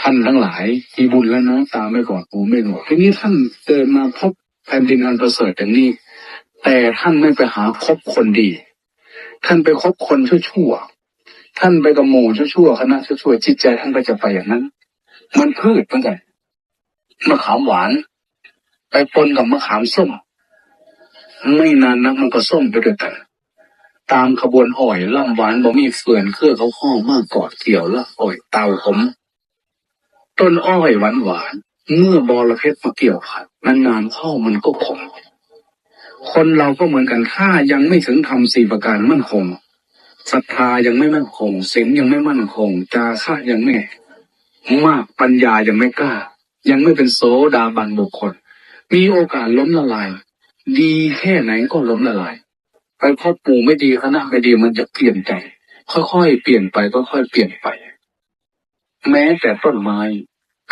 ท่านทั้งหลายมีบุญแล้วนะตามไม่กอดหูไม่หนวกทีนี้ท่านเกิดมาพบแผ่นดินอันประเสริฐอย่างนี้ แต่ท่านไม่ไปหาคบคนดี ท่านไปคบคนชั่วๆท่านไปกับหมู่ชั่วๆคณะชั่วๆจิตใจท่านก็จะไปอย่างนั้น มันพืชเหมือนกันมะขามหวาน ไปปนกับมะขามส้ม ไม่นานนักมันก็ส้มไปด้วยกันตามขบวนอ่อยล่ำหวานบ่มีเฟื่อนเครือเขาห้อมากกอดเกี่ยวละอ่อยเตาผม ต้นอ้อยหวานหวานเมื่อบอระเพ็ดมาเกี่ยวผัดนานๆเข้ามันก็ขมคนเราก็เหมือนกันถ้ายังไม่ถึงทำสี่ประการมั่นคงศรัทธายังไม่มั่นคงศีลยังไม่มั่นคงจาค่ายังไม่มากปัญญายังไม่กล้า ยังไม่เป็นโสดาบันบุคคล มีโอกาสล้มละลาย ดีแค่ไหนก็ล้มละลายไปพบปู่ไม่ดีคณะไม่ดีมันจะเปลี่ยนใจค่อยๆเปลี่ยนไปค่อยๆเปลี่ยนไป แม้แต่ต้นไม้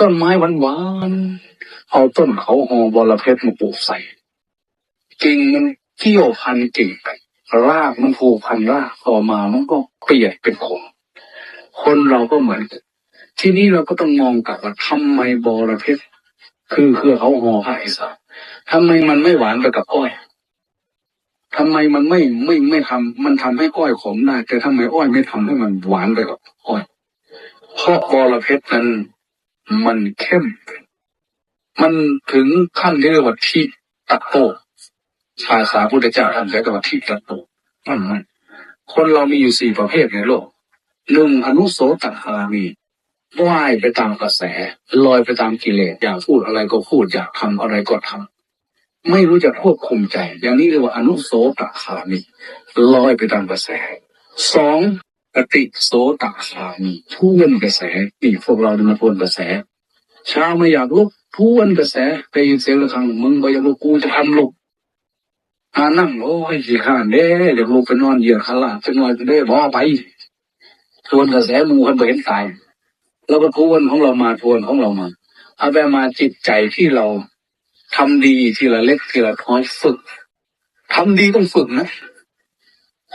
ต้นไม้หวานๆเอาต้นเขาหอบอระเพ็ดมาปลูกใส่กิ่งมันเกี่ยวพันกิ่งไปรากมันผูกพันรากต่อมามันก็เปลี่ยนเป็นขมคนเราก็เหมือนทีนี้เราก็ต้องมองกลับว่าทำไมบอระเพ็ดคือคือเขาหอภาคอีสานทำไมมันไม่หวานไปกับอ้อยทำไมมันไม่ไม่ไม่ทำมันทำให้อ้อยขมได้แต่ทำไมอ้อยไม่ทำให้มันหวานไปกับอ้อย เพราะบอระเพ็ดนั้นมันเข้ม มันถึงขั้นที่เรียกว่าที่ตัดโตภาษาพุทธเจ้าท่านใช้คำว่าที่ตัดโตนั่นมันคนเรามีอยู่สี่ประเภทในโลกหนึ่งอนุโสตคามีว่ายไปตามกระแส ลอยไปตามกิเลสอยากพูดอะไรก็พูดอยากทำอะไรก็ทำไม่รู้จะควบคุมใจ อย่างนี้เรียกว่าอนุโสตคามีลอยไปตามกระแสสอง ปฏิโสตคามีทวนกระแสนี่พวกเราเนี่ยมาทวนกระแสเช้าไม่อยากลุกทวนกระแสได้ยินเสียงระฆังมึงไปอยากลุกกูจะทำลุกอานั่งโอ้ยขี้ข้านเด้เดี๋ยวลูกไปนอนเหยียดขาลาไปนอนเด้บอไปทวนกระแสหมูคนไปเห็นตายแล้วก็ทวนของเรามาทวนของเรามาเอาไปมาจิตใจที่เราทำดีทีละเล็กทีละน้อยฝึกทำดีต้องฝึกนะ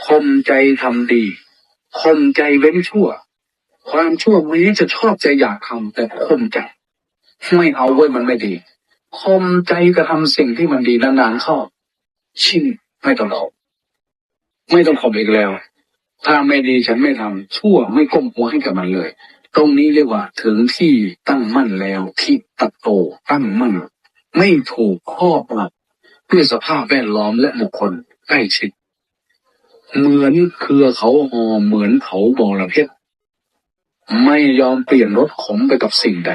คมใจทำดี คมใจเว้นชั่ว ความชั่วแม้จะชอบใจอยากทำแต่คมใจ ไม่เอาไว้ยมันไม่ดีคมใจกระทำสิ่งที่มันดีนานๆเข้า ชินไม่ต้องเอาไม่ต้องขอบอีกแล้ว ถ้าไม่ดีฉันไม่ทำชั่วไม่ก้มหัวให้กับมันเลย ตรงนี้เรียกว่า ถึงที่ตั้งมั่นแล้วที่ตัดโตตั้งมั่นไม่ถูกครอบงำด้วยสภาพแวดล้อมและบุคคลใกล้ชิด เหมือนเครือเขาหอเหมือนเขาบอระเพ็ดไม่ยอมเปลี่ยนรถขมไปกับสิ่งใด